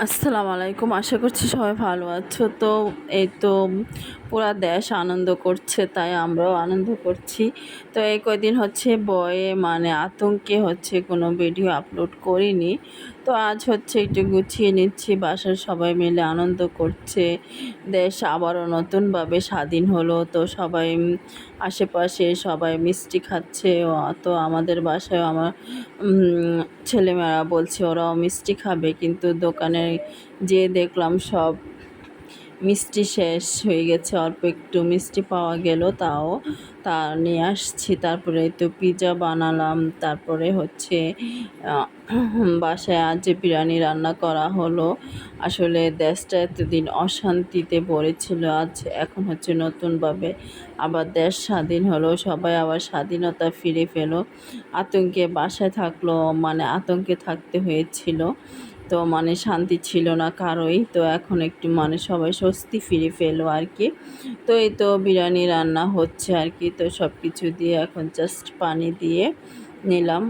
আসসালামু আলাইকুম। আশা করছি সবাই ভালো আছো। তো এই তো পুরা দেশ আনন্দ করছে, তাই আমরাও আনন্দ করছি। তো এই কয়দিন হচ্ছে বয়ে মানে আতঙ্কে হচ্ছে কোনো ভিডিও আপলোড করিনি। তো আজ হচ্ছে একটু গুছিয়ে নিচ্ছি, বাসার সবাই মিলে আনন্দ করছে। দেশ আবারও নতুনভাবে স্বাধীন হলো, তো সবাই আশেপাশে সবাই মিষ্টি খাচ্ছে। তো আমাদের বাসায় আমার ছেলেমেয়েরা বলছে, ওরাও মিষ্টি খাবে। কিন্তু দোকানে যেয়ে দেখলাম সব মিষ্টি শেষ হয়ে গেছে, অল্প একটু মিষ্টি পাওয়া গেল তাও। তা নিয়ে আসছি, তারপরে তো পিৎজা বানালাম, তারপরে হচ্ছে বাসায় আজ বিরিয়ানি রান্না করা হলো, আসলে দেশটা এতদিন অশান্তিতে পড়েছিল, আজ এখন হচ্ছে নতুনভাবে আবার দেশ স্বাধীন হলো, সবাই আবার স্বাধীনতা ফিরে পেল। আতঙ্কে বাসায় থাকল মানে আতঙ্কে থাকতে হয়েছিল। তো মানে শান্তি ছিল না, কারোই তো এখন একটু মানে সবাই স্বস্তি ফিরে পেল আর কি। তো এই তো বিরিয়ানি রান্না হচ্ছে আর কি, তো সব কিছু দিয়ে এখন জাস্ট পানি দিয়ে নিলাম।